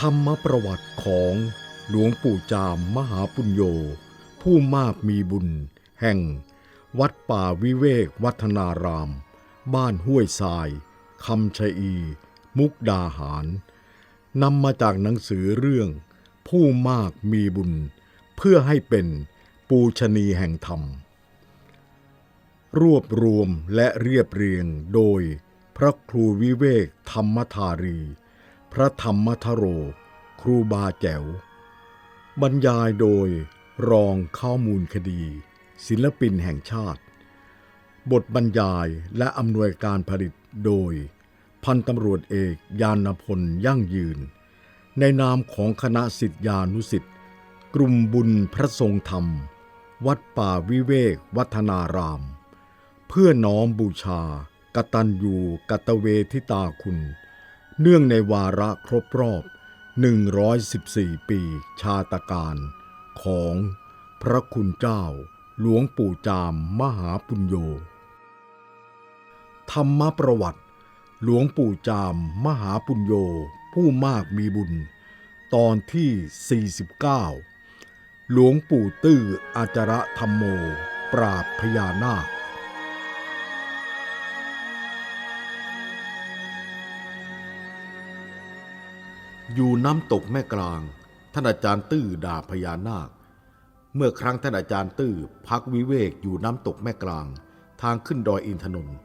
ธรรมประวัติของหลวงปู่จามมหาปุญโญผู้มากมีบุญ แห่ง วัดป่าวิเวกวัฒนาราม บ้านห้วยทรายคำชะอี มุกดาหารนำมาจากหนังสือเรื่อง ผู้มากมีบุญ เพื่อให้เป็นปูชนีแห่งธรรม รวบรวมและเรียบเรียงโดยพระครูวิเวกธรรมธารี พระธรรมทโร ครูบาแจ๋ว บรรยายโดยรองข้อมูลคดี ศิลปินแห่งชาติ บทบรรยายและอำนวยการผลิตโดย พันตำรวจเอกยานพลยั่งยืน ในนามของคณะสิทธิานุสิทธิ์กลุ่มบุญพระทรงธรรม วัดป่าวิเวกวัฒนาราม เพื่อน้อมบูชากตัญญูกตเวทิตาคุณ เนื่องในวาระครบรอบ 114 ปี ชาตการของพระคุณเจ้า หลวงปู่จามมหาปุญโญธรรมประวัติ หลวงปู่จามมหาปุญโญผู้มากมีบุญ ตอนที่ 49 หลวงปู่ตื้ออาจระธรรมโม ปราบพญานาค อยู่น้ำตกแม่กลาง ท่านอาจารย์ตื้อด่าพญานาค เมื่อครั้งท่านอาจารย์ตื้อพักวิเวกอยู่น้ำตกแม่กลาง ทางขึ้นดอยอินทนนท์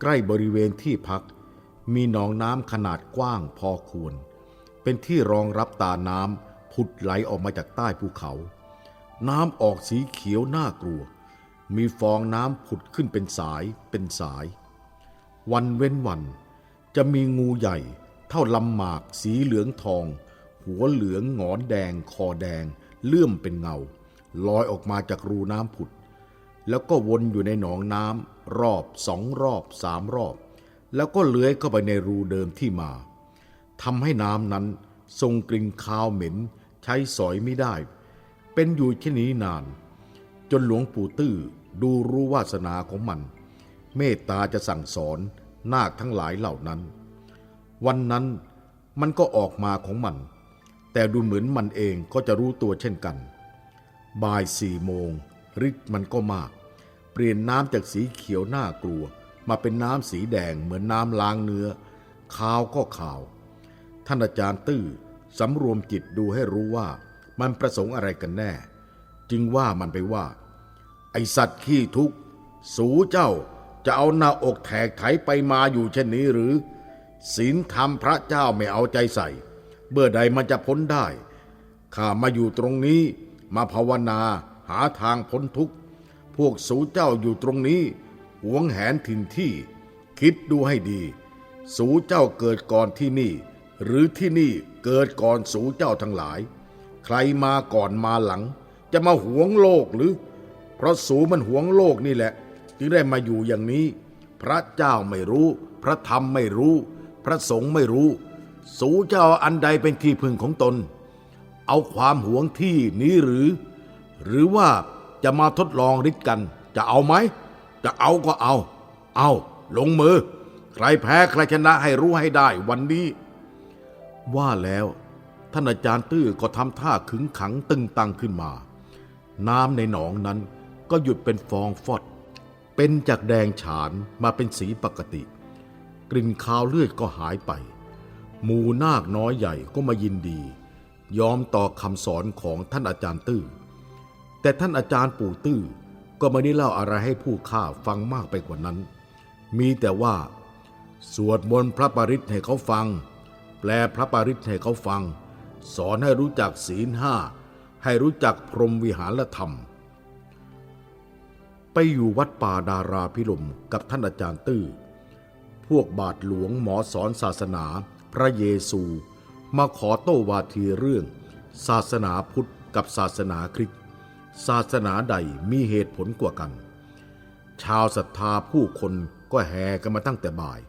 ใกล้บริเวณที่พักมีหนองน้ำขนาดกว้างพอควร เป็นที่รองรับตาน้ำผุดไหลออกมาจากใต้ภูเขา น้ำออกสีเขียวน่ากลัว มีฟองน้ำผุดขึ้นเป็นสายเป็นสาย วันเว้นวันจะมีงูใหญ่ เท่าลำหมากสีเหลืองทอง หัวเหลืองหงอนแดง คอแดง เลื่อมเป็นเงาลอยออกมาจากรูน้ำผุด แล้วก็วนอยู่ในหนองน้ำรอบสองรอบสามรอบ แล้วก็เลื้อยเข้าไปในรูเดิมที่มาทำให้น้ำนั้นทรงกลิ่นคาวเหม็น ใช้สอยไม่ได้ เป็นอยู่เช่นนี้นาน จนหลวงปู่ตื้อดูรู้วาสนาของมัน เมตตาจะสั่งสอนนาคทั้งหลายเหล่านั้น วันนั้นมันก็ออกมาของมัน แต่ดูเหมือนมันเองก็จะรู้ตัวเช่นกัน บ่ายสี่โมงฤทธิ์มันก็มาก เปลี่ยนน้ำจากสีเขียวน่ากลัว มาเป็นน้ำสีแดงเหมือนน้ำล้างเนื้อขาวก็ขาว ท่านอาจารย์ตื้อสำรวมจิตดูให้รู้ว่ามันประสงค์อะไรกันแน่ จึงว่ามันไปว่า ไอสัตว์ขี้ทุกข์สูเจ้าจะเอาหน้าอกแถกไถไปมาอยู่เช่นนี้หรือ ศีลธรรมพระเจ้าไม่เอาใจใส่ เมื่อใดมันจะพ้นได้ ข้ามาอยู่ตรงนี้ มาภาวนาหาทางพ้นทุกข์ พวกสูเจ้าอยู่ตรงนี้หวงแหนถิ่นที่ คิดดูให้ดี สูเจ้าเกิดก่อนที่นี่ หรือที่นี่เกิดก่อนสูเจ้าทั้งหลาย ใครมาก่อนมาหลัง จะมาหวงโลกหรือ เพราะสูมันหวงโลกนี่แหละ จึงได้มาอยู่อย่างนี้ พระเจ้าไม่รู้ พระธรรมไม่รู้ พระสงฆ์ไม่รู้ สูเจ้าอันใดเป็นที่พึ่งของตน เอาความหวงที่นี้หรือ หรือว่าจะมาทดลองฤทธิ์กัน จะเอาไหม จะเอาก็เอา เอาลงมือ ใครแพ้ใครชนะให้รู้ให้ได้วันนี้ ว่าแล้วท่านอาจารย์ตื้อก็ทำท่าขึงขังตึงตังขึ้นมา น้ำในหนองนั้นก็หยุดเป็นฟองฟอด เป็นจากแดงฉานมาเป็นสีปกติ กลิ่นคาวเลือดก็หายไป หมู่นาคน้อยใหญ่ก็มายินดี ยอมต่อคำสอนของท่านอาจารย์ตื้อ แต่ท่านอาจารย์ปู่ตื้อก็ไม่ได้เล่าอะไรให้ผู้ข้าฟังมากไปกว่านั้น มีแต่ว่า สวดมนต์พระปริตให้เขาฟัง แปลพระปริตให้เขาฟัง สอนให้รู้จักศีลห้า ให้รู้จักพรหมวิหารธรรม ไปอยู่วัดป่าดาราพิลมกับท่านอาจารย์ตื้อ วกบาทหลวงหมอสอนศาสนา พระเยซู มาขอโต้วาทีเรื่อง ศาสนาพุทธกับศาสนาคริสต์ศาสนาใดมีเหตุผลกว่ากัน ชาวศรัทธาผู้คนก็แห่กันมาตั้งแต่บ่าย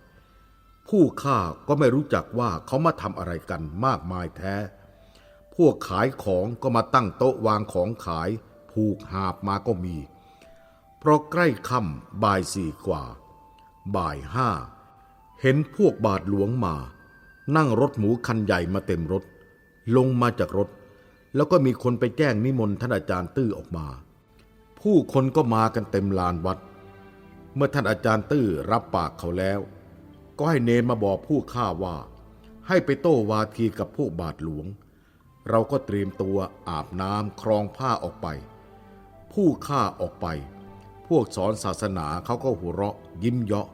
ผู้ฆ่าก็ไม่รู้จักว่าเขามาทำอะไรกันมากมายแท้ พวกขายของก็มาตั้งโต๊ะวางของขาย ผูกหาบมาก็มี เพราะใกล้ค่ำบ่ายสี่กว่า บ่ายห้า เห็นพวกบาทหลวงมา นั่งรถหมูคันใหญ่มาเต็มรถ ลงมาจากรถ แล้วก็มีคนไปแจ้งนิมนต์ท่านอาจารย์ตื้อออกมา ผู้คนก็มากันเต็มลานวัด เมื่อท่านอาจารย์ตื้อรับปากเขาแล้ว ก็ให้เนนมาบอกผู้ข้าว่า ให้ไปโต้วาทีกับพวกบาทหลวง เราก็เตรียมตัวอาบน้ำครองผ้าออกไป ผู้ฆ่าออกไป พวกสอนศาสนาเขาก็หัวเราะยิ้มเยาะ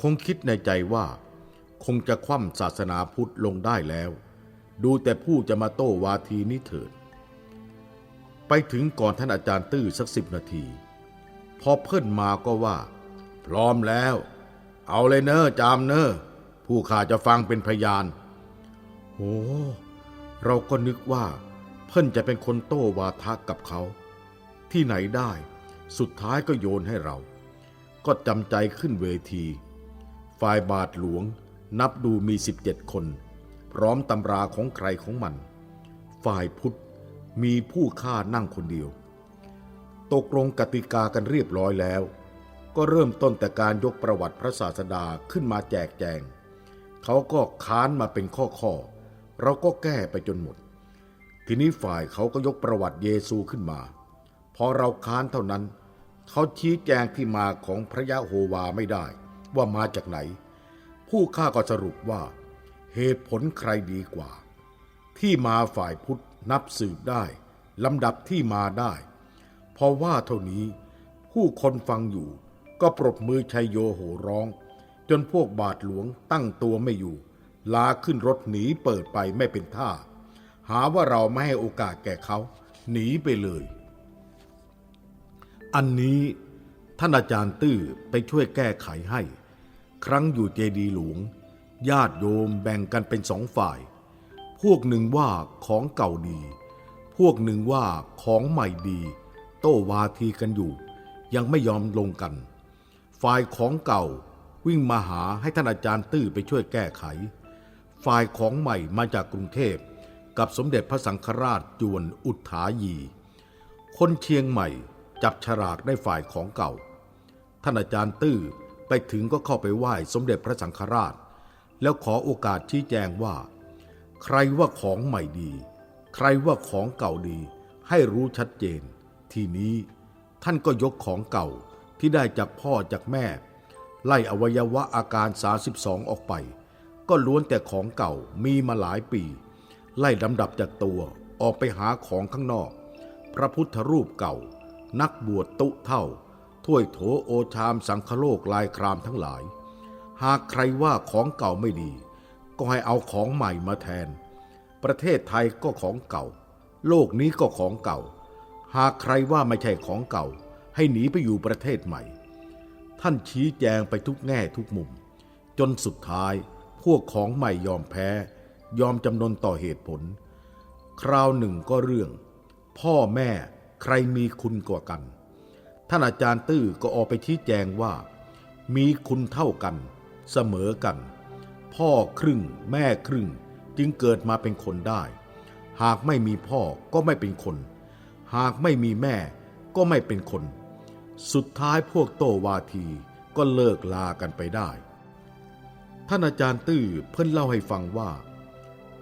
คงคิดในใจว่า คงจะคว่ำศาสนาพุทธลงได้แล้ว ดูแต่ผู้จะมาโต้วาทีนี้เถิด ไปถึงก่อนท่านอาจารย์ตื้อสักสิบนาที พอเพิ่นมาก็ว่า พร้อมแล้ว เอาเลยเนอจามเนอผู้ข้าจะฟังเป็นพยานโอ้เราก็นึกว่า เพิ่นจะเป็นคนโต้วาทะกับเขา ที่ไหนได้ สุดท้ายก็โยนให้เรา ก็จำใจขึ้นเวที ฝ่ายบาทหลวงนับดูมี 17 คน พร้อมตำราของใครของมัน ฝ่ายพุทธมีผู้ฆ่านั่งคนเดียว ตกลงกติกากันเรียบร้อยแล้ว ก็เริ่มต้นแต่การยกประวัติพระศาสดาขึ้นมาแจกแจง เขาก็ค้านมาเป็นข้อๆเราก็แก้ไปจนหมด ทีนี้ฝ่ายเขาก็ยกประวัติเยซูขึ้นมา พอเราค้านเท่านั้น เขาชี้แจงที่มาของพระยะโฮวาไม่ได้ ว่ามาจากไหน ผู้ข้าก็สรุปว่า เหตุผลใครดีกว่า ที่มาฝ่ายพุทธนับสืบได้ลำดับที่มาได้พอว่าเท่านี้ ผู้คนฟังอยู่ก็ปรบมือชัยโยโห่ร้อง จนพวกบาทหลวงตั้งตัวไม่อยู่ ลาขึ้นรถหนีเปิดไปไม่เป็นท่า หาว่าเราไม่ให้โอกาสแก่เขา หนีไปเลย อันนี้ ท่านอาจารย์ตื้อไปช่วยแก้ไขให้ ครั้งอยู่เจดีหลวง ญาติโยมแบ่งกันเป็นสองฝ่าย พวกหนึ่งว่าของเก่าดี พวกหนึ่งว่าของใหม่ดี โต้วาทีกันอยู่ ยังไม่ยอมลงกัน ฝ่ายของเก่าวิ่งมาหาให้ท่านอาจารย์ตื้อไปช่วยแก้ไข ฝ่ายของใหม่มาจากกรุงเทพกับสมเด็จพระสังฆราชจวนอุทธายี คนเชียงใหม่จับฉลากได้ฝ่ายของเก่า ท่านอาจารย์ตื้อไปถึงก็เข้าไปไหว้สมเด็จพระสังฆราช แล้วขอโอกาสชี้แจงว่า ใครว่าของใหม่ดี ใครว่าของเก่าดี ให้รู้ชัดเจน ทีนี้ท่านก็ยกของเก่าที่ได้จากพ่อจากแม่ ไล่อวัยวะอาการ 32 ออกไป ก็ล้วนแต่ของเก่ามีมาหลายปี ไล่ลำดับจากตัวออกไปหาของข้างนอก พระพุทธรูปเก่า นักบวชตุเท่า ถ้วยโถโอชามสังคโลกลายครามทั้งหลาย หากใครว่าของเก่าไม่ดี ก็ให้เอาของใหม่มาแทน ประเทศไทยก็ของเก่า โลกนี้ก็ของเก่า หากใครว่าไม่ใช่ของเก่า ให้หนีไปอยู่ประเทศใหม่ ท่านชี้แจงไปทุกแง่ทุกมุม จนสุดท้ายพวกของใหม่ยอมแพ้ ยอมจำนนต่อเหตุผล คราวหนึ่งก็เรื่อง พ่อแม่ใครมีคุณกว่ากัน ท่านอาจารย์ตื้อก็ออกไปชี้แจงว่า มีคุณเท่ากัน เสมอกัน พ่อครึ่ง แม่ครึ่ง จึงเกิดมาเป็นคนได้ หากไม่มีพ่อก็ไม่เป็นคน หากไม่มีแม่ก็ไม่เป็นคน สุดท้ายพวกโตวาทีก็เลิกลากันไปได้ ท่านอาจารย์ตื้อเพิ่นเล่าให้ฟังว่า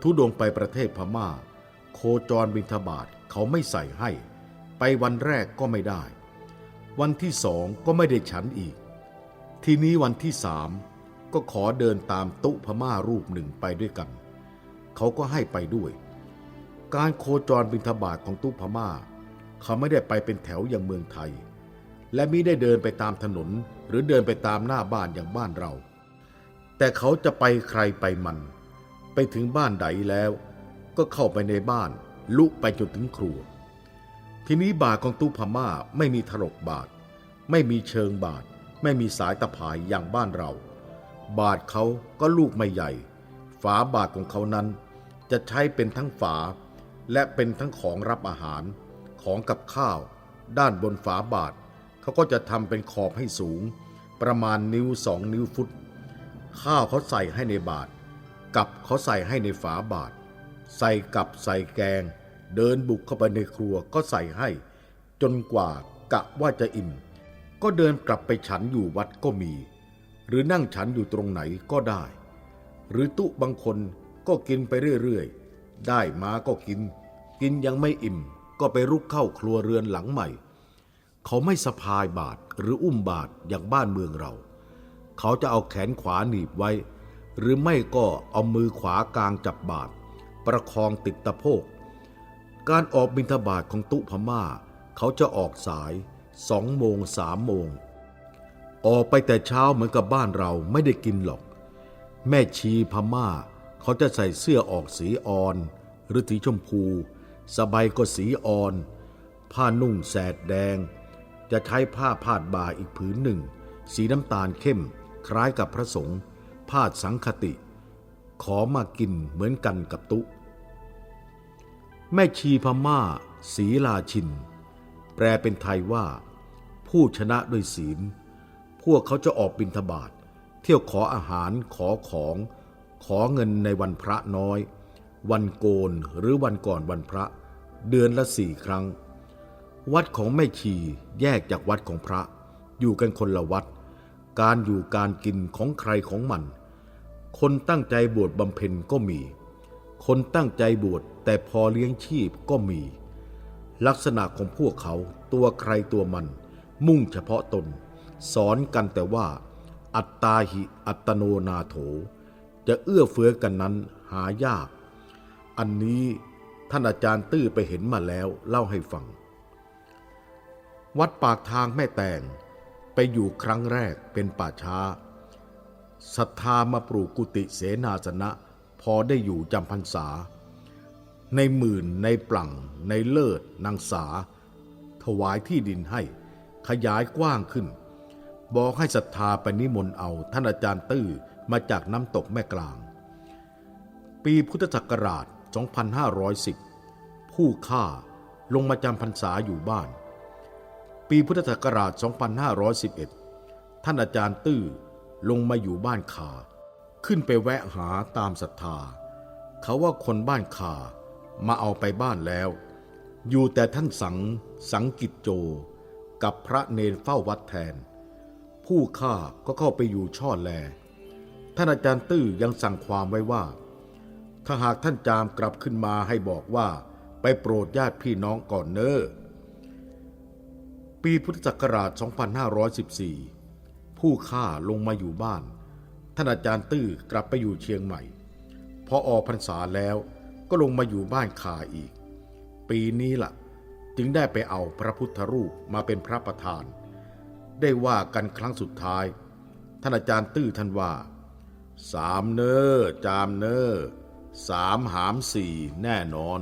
ทุดงไปประเทศพม่า โคจรบิณฑบาตเขาไม่ใส่ให้ ไปวันแรกก็ไม่ได้ วันที่สองก็ไม่ได้ฉันอีก ทีนี้วันที่สามก็ขอเดินตามตุพม่ารูปหนึ่งไปด้วยกัน เขาก็ให้ไปด้วย การโคจรบิณฑบาตของตุพม่า เขาไม่ได้ไปเป็นแถวอย่างเมืองไทย และมิได้เดินไปตามถนนหรือเดินไปตามหน้าบ้านอย่างบ้านเรา แต่เขาจะไปใครไปมัน ไปถึงบ้านใดแล้ว ก็เข้าไปในบ้านลุไปจนถึงครัว ทีนี้บาทของตู้พม่าไม่มีถลกบาท ไม่มีเชิงบาท ไม่มีสายตะภายอย่างบ้านเรา บาทเขาก็ลูกไม่ใหญ่ ฝาบาทของเขานั้น จะใช้เป็นทั้งฝา และเป็นทั้งของรับอาหาร ของกับข้าว ด้านบนฝาบาทเขาก็จะทำเป็นขอบให้สูง ประมาณนิ้วสองนิ้วฟุต ข้าวเขาใส่ให้ในบาท กับเขาใส่ให้ในฝาบาท ใส่กับใส่แกง เดินบุกเข้าไปในครัวก็ใส่ให้ จนกว่ากะว่าจะอิ่ม ก็เดินกลับไปฉันอยู่วัดก็มี หรือนั่งฉันอยู่ตรงไหนก็ได้ หรือตุบางคนก็กินไปเรื่อยๆ ได้มาก็กิน กินยังไม่อิ่ม ก็ไปรุกเข้าครัวเรือนหลังใหม่ เขาไม่สะพายบาทหรืออุ้มบาทอย่างบ้านเมืองเรา เขาจะเอาแขนขวาหนีบไว้ หรือไม่ก็เอามือขวากลางจับบาทประคองติดตะโพก การออกบิณฑบาตของตุพม่า เขาจะออกสายสองโมงสามโมง ออกไปแต่เช้าเหมือนกับบ้านเราไม่ได้กินหรอก แม่ชีพม่า เขาจะใส่เสื้อออกสีอ่อน หรือสีชมพูสบายก็สีอ่อน ผ้านุ่งแสดแดง จะใช้ผ้าพาดบ่าอีกผืนหนึ่ง สีน้ำตาลเข้ม คล้ายกับพระสงฆ์พาดสังคติ ขอมากินเหมือนกันกับตุ แม่ชีพม่าศีลาชิน แปลเป็นไทยว่า ผู้ชนะด้วยศีล พวกเขาจะออกบิณฑบาตเที่ยวขออาหารขอของ ขอเงินในวันพระน้อย วันโกนหรือวันก่อนวันพระ เดือนละสี่ครั้ง วัดของแม่ชีแยกจากวัดของพระ อยู่กันคนละวัด การอยู่การกินของใครของมัน คนตั้งใจบวชบำเพ็ญก็มี คนตั้งใจบวชแต่พอเลี้ยงชีพก็มี ลักษณะของพวกเขาตัวใครตัวมัน มุ่งเฉพาะตน สอนกันแต่ว่า อัตตาหิอัตโนนาโถ จะเอื้อเฟื้อกันนั้นหายาก อันนี้ท่านอาจารย์ตื้อไปเห็นมาแล้วเล่าให้ฟัง วัดปากทางแม่แตงไปอยู่ครั้งแรกเป็นป่าช้าศรัทธามาปลูกกุฏิเสนาสนะ พอได้อยู่จำพรรษา ในหมื่นในปลังในเลิศนางสา ถวายที่ดินให้ขยายกว้างขึ้น บอกให้ศรัทธาไปนิมนต์เอาท่านอาจารย์ตื้อมาจากน้ำตกแม่กลาง ปีพุทธศักราช 2510 ผู้ฆ่าลงมาจำพรรษาอยู่บ้าน ปีพุทธศักราช 2511 ท่านอาจารย์ตื้อลงมาอยู่บ้านคา ขึ้นไปแวะหาตามศรัทธา เขาว่าคนบ้านคามาเอาไปบ้านแล้ว อยู่แต่ท่านสังสังกิจโจ กับพระเนรเฝ้าวัดแทน ผู้ฆ่าก็เข้าไปอยู่ช่อแล ท่านอาจารย์ตื้อยังสั่งความไว้ว่า ถ้าหากท่านจามกลับขึ้นมาให้บอกว่า ไปโปรดญาติพี่น้องก่อนเนอ้อปีพุทธศักราช 2514 ผู้ฆ่าลงมาอยู่บ้าน ท่านอาจารย์ตื้อกลับไปอยู่เชียงใหม่ พอออกพรรษาแล้วก็ลงมาอยู่บ้านคาอีก ปีนี้ล่ะ จึงได้ไปเอาพระพุทธรูปมาเป็นพระประธาน ได้ว่ากันครั้งสุดท้าย ท่านอาจารย์ตื้อท่านว่า สามเนอ้อจามเนอ้อสามหามสี่แน่นอน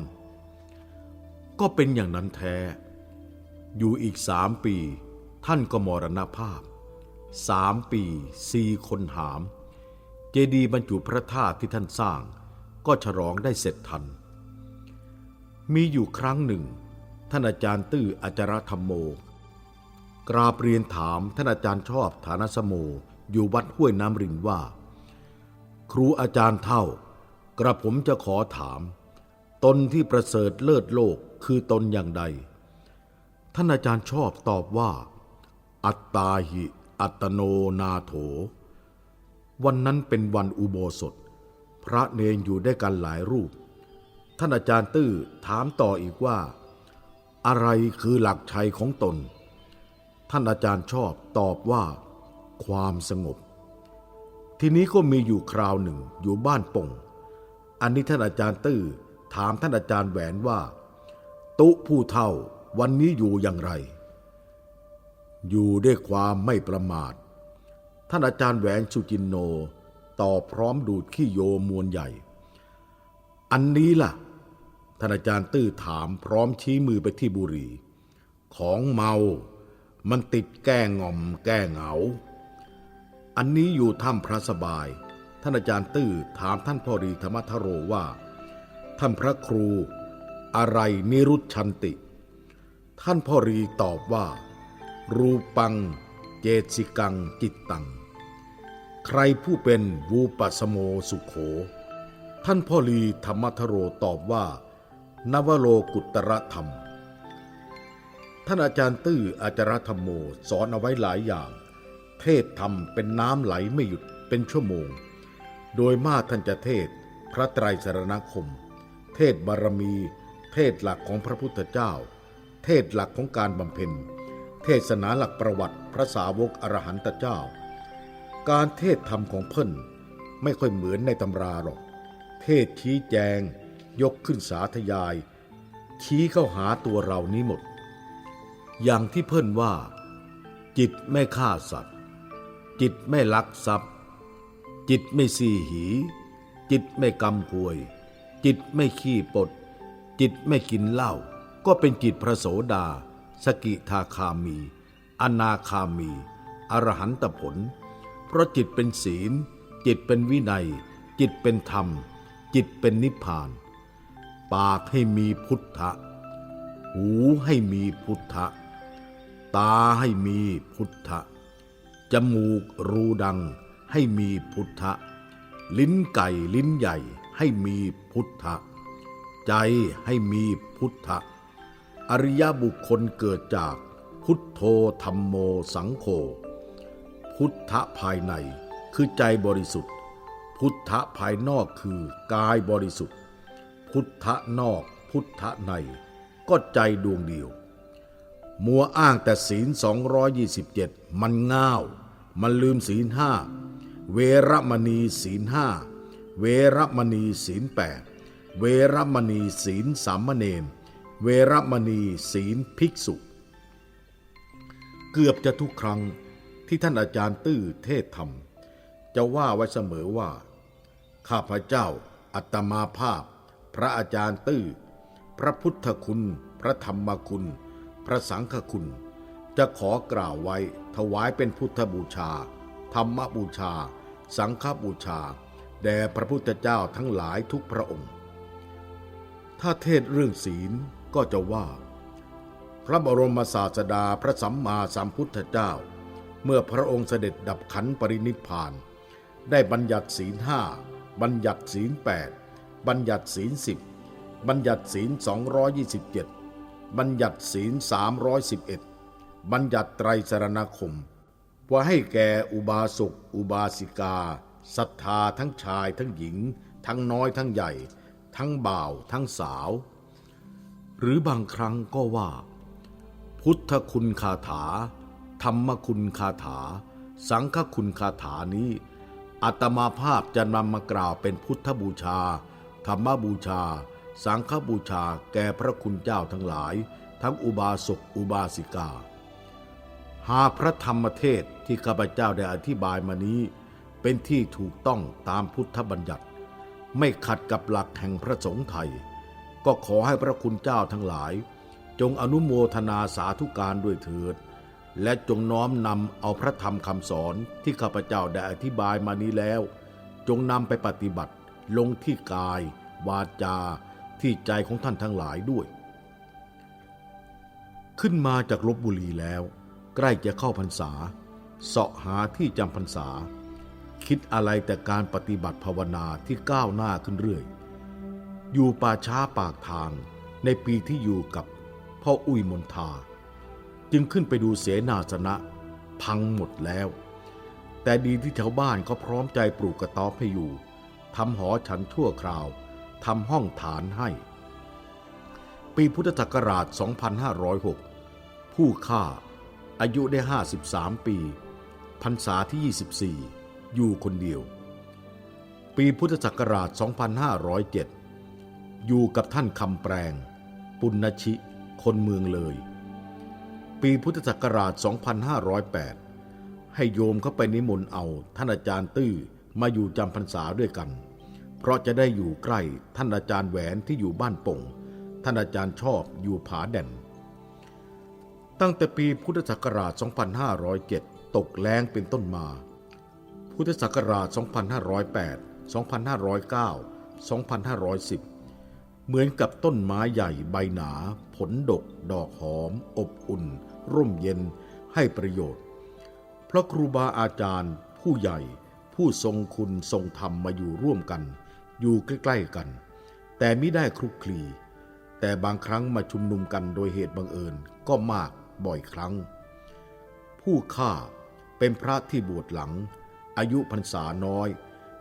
ก็เป็นอย่างนั้นแท้ อยู่อีกสามปี ท่านก็มรณภาพสามปีสี่คนหาม เจดีย์บรรจุพระธาตุที่ท่านสร้าง ก็ฉลองได้เสร็จทัน มีอยู่ครั้งหนึ่ง ท่านอาจารย์ตื้ออาจารธรรมโม กราบเรียนถามท่านอาจารย์ชอบฐานสโมอยู่วัดห้วยน้ำริงว่า ครูอาจารย์เท่ากระผมจะขอถาม ตนที่ประเสริฐเลิศโลกคือตนอย่างใด ท่านอาจารย์ชอบตอบว่า อัตตาหิ อัตโนนาโถ วันนั้นเป็นวันอุโบสถ พระเนนอยู่ได้วยกันหลายรูป ท่านอาจารย์ตื้อถามต่ออีกว่า อะไรคือหลักชัยของตน ท่านอาจารย์ชอบตอบว่า ความสงบ ทีนี้ก็มีอยู่คราวหนึ่งอยู่บ้านป่งอันนี้ท่านอาจารย์ตื้อถามท่านอาจารย์แหวนว่า ตุผู้เท่าวันนี้อยู่อย่างไร อยู่ด้วยความไม่ประมาท ท่านอาจารย์แหวนสุจินโนตอบพร้อมดูดขี้โยมวลใหญ่ อันนี้ล่ะ ท่านอาจารย์ตื้อถามพร้อมชี้มือไปที่บุรี ของเมา มันติดแก้งอมแก้เหงา อันนี้อยู่ถ้ำพระสบาย ท่านอาจารย์ตื้อถามท่านพ่อรีธรรมทโรว่า ท่านพระครูอะไรนิรุตชันติ ท่านพ่อรีตอบว่า รูปัง เจตสิกังจิตตัง ใครผู้เป็นวูปัสโมสุขโข ท่านพ่อรีธรรมทโรตอบว่า นวโลกุตระธรรม ท่านอาจารย์ตื้ออาจารธรรมโมสอนเอาไว้หลายอย่าง เทศธรรมเป็นน้ำไหลไม่หยุดเป็นชั่วโมง โดยมากท่านจะเทศพระไตรสรณคม เทศบารมี เทศหลักของพระพุทธเจ้า เทศหลักของการบำเพ็ญ เทศนาหลักประวัติพระสาวกอรหันตเจ้า การเทศธรรมของเพิ่นไม่ค่อยเหมือนในตำราหรอก เทศชี้แจง ยกขึ้นสาธยาย ชี้เข้าหาตัวเรานี้หมด อย่างที่เพิ่นว่า จิตไม่ฆ่าสัตว์ จิตไม่ลักทรัพย์ จิตไม่ซีหี จิตไม่กำกวย จิตไม่ขี้ปด จิตไม่กินเหล้าก็เป็นจิตพระโสดา สกิทาคามี อนาคามี อรหันตผล เพราะจิตเป็นศีล จิตเป็นวินัย จิตเป็นธรรม จิตเป็นนิพพาน ปากให้มีพุทธะ หูให้มีพุทธะ ตาให้มีพุทธะ จมูกรูดังให้มีพุทธะ ลิ้นไก่ลิ้นใหญ่ให้มีพุทธะ ใจให้มีพุทธะ อริยบุคคลเกิดจากพุทโธธรรมโมสังโฆ พุทธภายในคือใจบริสุทธิ์ พุทธภายนอกคือกายบริสุทธิ์ พุทธนอก พุทธใน ก็ใจดวงเดียว มัวอ้างแต่ศีล 227 มันง่าว มันลืมศีลห้าเวรมณีศีลห้าเวรมณีศีลแปดเวรมณีศีลสามเณรเวรมณีศีลภิกษุ เกือบจะทุกครั้ง ที่ท่านอาจารย์ตื้อเทศธรรม จะว่าไว้เสมอว่า ข้าพเจ้า อัตมาภาพ พระอาจารย์ตื้อ พระพุทธคุณ พระธรรมคุณ พระสังฆคุณ จะขอกล่าวไว้ถวายเป็นพุทธบูชา ธรรมบูชา สังฆบูชา แด่พระพุทธเจ้าทั้งหลายทุกพระองค์ ถ้าเทศเรื่องศีลก็จะว่า พระบรมศาสดาพระสัมมาสัมพุทธเจ้า เมื่อพระองค์เสด็จดับขันปรินิพานได้บัญญัติศีลห้าบัญญัติศีลแปดบัญญัติศีลสิบบัญญัติศีล227บัญญัติศีล311บัญญัติไตรสรณคม ว่าให้แก่อุบาสกอุบาสิกาศรัทธาทั้งชายทั้งหญิง ทั้งน้อยทั้งใหญ่ ทั้งบ่าวทั้งสาว หรือบางครั้งก็ว่า พุทธคุณคาถา ธรรมคุณคาถา สังฆคุณคาถานี้อัตมาภาพจะนำมากล่าวเป็นพุทธบูชา ธรรมบูชา สังฆบูชาแก่พระคุณเจ้าทั้งหลาย ทั้งอุบาสกอุบาสิกา หาพระธรรมเทศที่ข้าพเจ้าได้อธิบายมานี้ เป็นที่ถูกต้องตามพุทธบัญญัติ ไม่ขัดกับหลักแห่งพระสงฆ์ไทย ก็ขอให้พระคุณเจ้าทั้งหลาย จงอนุโมทนาสาธุการด้วยเถิด และจงน้อมนำเอาพระธรรมคำสอนที่ข้าพเจ้าได้อธิบายมานี้แล้ว จงนำไปปฏิบัติลงที่กาย วาจา ที่ใจของท่านทั้งหลายด้วย ขึ้นมาจากลบบุรีแล้ว ใกล้จะเข้าพรรษาเสาะหาที่จำพรรษา คิดอะไรแต่การปฏิบัติภาวนาที่ก้าวหน้าขึ้นเรื่อย อยู่ป่าช้าปากทางในปีที่อยู่กับพ่ออุ้ยมนทา จึงขึ้นไปดูเสนาสนะ พังหมดแล้ว แต่ดีที่ชาวบ้านเขาพร้อมใจปลูกกระต๊อบให้อยู่ทำหอฉันชั่วคราวทำห้องฐานให้ ปีพุทธศักราช 2506 ผู้ฆ่าอายุได้ 53 ปีพรรษาที่ 24 อยู่คนเดียว ปีพุทธศักราช 2507 อยู่กับท่านคำแปลง ปุณณชิ คนเมืองเลย ปีพุทธศักราช 2508 ให้โยมเข้าไปนิมนต์เอาท่านอาจารย์ตื้อมาอยู่จำพรรษาด้วยกัน เพราะจะได้อยู่ใกล้ท่านอาจารย์แหวนที่อยู่บ้านป่ง ท่านอาจารย์ชอบอยู่ผาแด่น ตั้งแต่ปีพุทธศักราช 2507 ตกแรงเป็นต้นมา พุทธศักราช 2508 2509 2510 เหมือนกับต้นไม้ใหญ่ใบหนา ผลดก ดอกหอม อบอุ่น ร่มเย็นให้ประโยชน์ เพราะครูบาอาจารย์ ผู้ใหญ่ ผู้ทรงคุณทรงธรรมมาอยู่ร่วมกัน อยู่ใกล้ๆกัน แต่ไม่ได้คลุกคลี แต่บางครั้งมาชุมนุมกันโดยเหตุบังเอิญก็มากบ่อยครั้ง ผู้ฆ่าเป็นพระที่บวชหลัง อายุพรรษาน้อย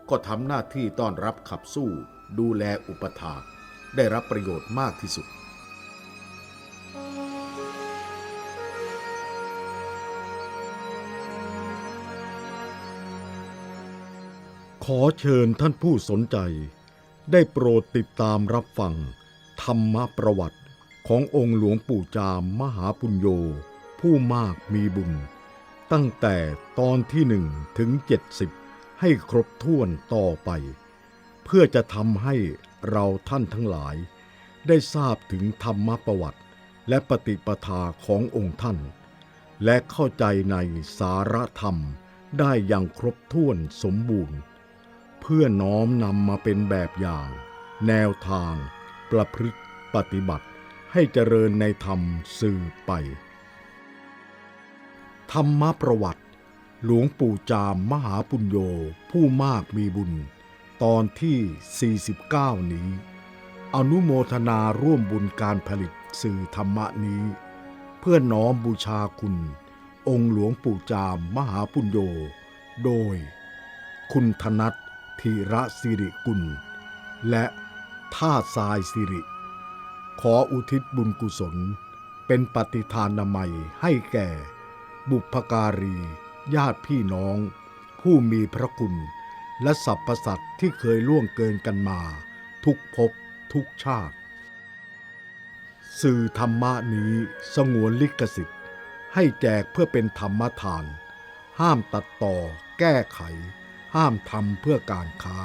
ก็ทำหน้าที่ต้อนรับขับสู้ ดูแลอุปถากได้รับประโยชน์มากที่สุด ขอเชิญท่านผู้สนใจ ได้โปรดติดตามรับฟัง ธรรมประวัติขององค์หลวงปู่จามมหาปุญโญผู้มากมีบุญ ตั้งแต่ตอนที่หนึ่งถึงเจ็ดสิบให้ครบถ้วนต่อไป เพื่อจะทำให้เราท่านทั้งหลาย ได้ทราบถึงธรรมประวัติ และปฏิปทาขององค์ท่าน และเข้าใจในสารธรรมได้อย่างครบถ้วนสมบูรณ์ เพื่อน้อมนำมาเป็นแบบอย่าง แนวทาง ประพฤติปฏิบัติ ให้เจริญในธรรมสื่อไป ธรรมประวัติ หลวงปู่จามมหาปุญโญผู้มากมีบุญ ตอนที่ 49 นี้ อนุโมทนาร่วมบุญการผลิตสื่อธรรมนี้ เพื่อน้อมบูชาคุณ องค์หลวงปู่จามมหาปุญโญโดย คุณธนัท ธีระสิริกุล และท่าทรายสิริ ขออุทิศบุญกุศล เป็นปฏิทานนามัยให้แก่ บุพการี ญาติพี่น้อง ผู้มีพระคุณ และสรรพสัตว์ที่เคยล่วงเกินกันมา ทุกภพทุกชาติ สื่อธรรมะนี้สงวนลิขสิทธิ์ ให้แจกเพื่อเป็นธรรมทาน ห้ามตัดต่อแก้ไข ห้ามทำเพื่อการค้า